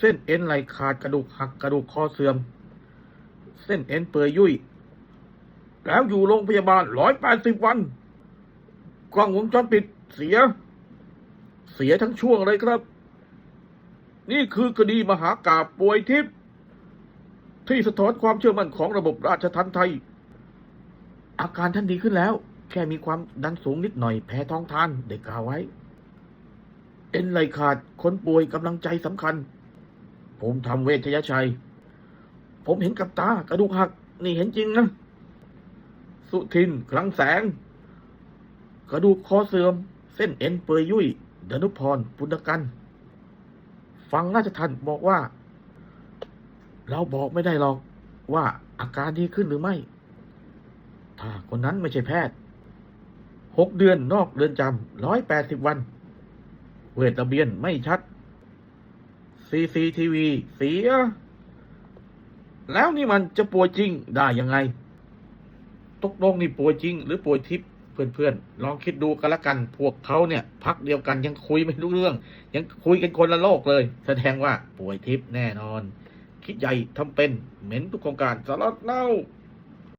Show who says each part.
Speaker 1: เส้นเอ็นไหลขาดกระดูกหักกระดูกคอเสื่อม เส้นเอ็นเปื่อยยุ่ย แล้วอยู่โรงพยาบาลร้อยแปดสิบวัน กล้องวงจรปิดเสีย เสียทั้งช่วงเลยครับ นี่คือคดีมหากาบป่วยทิพย์ที่สะท้อนความเชื่อมั่นของระบบราชทัณฑ์ไทย อาการท่านดีขึ้นแล้ว แค่มีความดันสูงนิดหน่อยแพ้ท้องทาน ได้กล่าวไว้ เอ็นไหลขาดคนป่วยกำลังใจสำคัญ ผมทำเวชยชัย ผมเห็นกับตากระดูกหัก นี่เห็นจริงนะ สุทินคลังแสง กระดูกคอเสื่อม เส้นเอ็นเปื่อยยุ่ยดนุพรปุณกัน ฟังราชทันบอกว่า เราบอกไม่ได้หรอกว่าอาการดีขึ้นหรือไม่ ถ้าคนนั้นไม่ใช่แพทย์หกเดือนนอกเรือนจำร้อยแปดสิบวัน เวทระเบียนไม่ชัด CCTV เสีย แล้วนี่มันจะป่วยจริงได้ยังไง ตกลงนี่ป่วยจริง หรือป่วยทิพย์เพื่อนๆ ลองคิดดูกันละกัน พวกเขาเนี่ย พักเดียวกันยังคุยไม่รู้เรื่อง ยังคุยกันคนละโลกเลย แสดงว่าป่วยทิพย์แน่นอน คิดใหญ่ทำเป็นเหม็นทุกโครงการสารดเน่า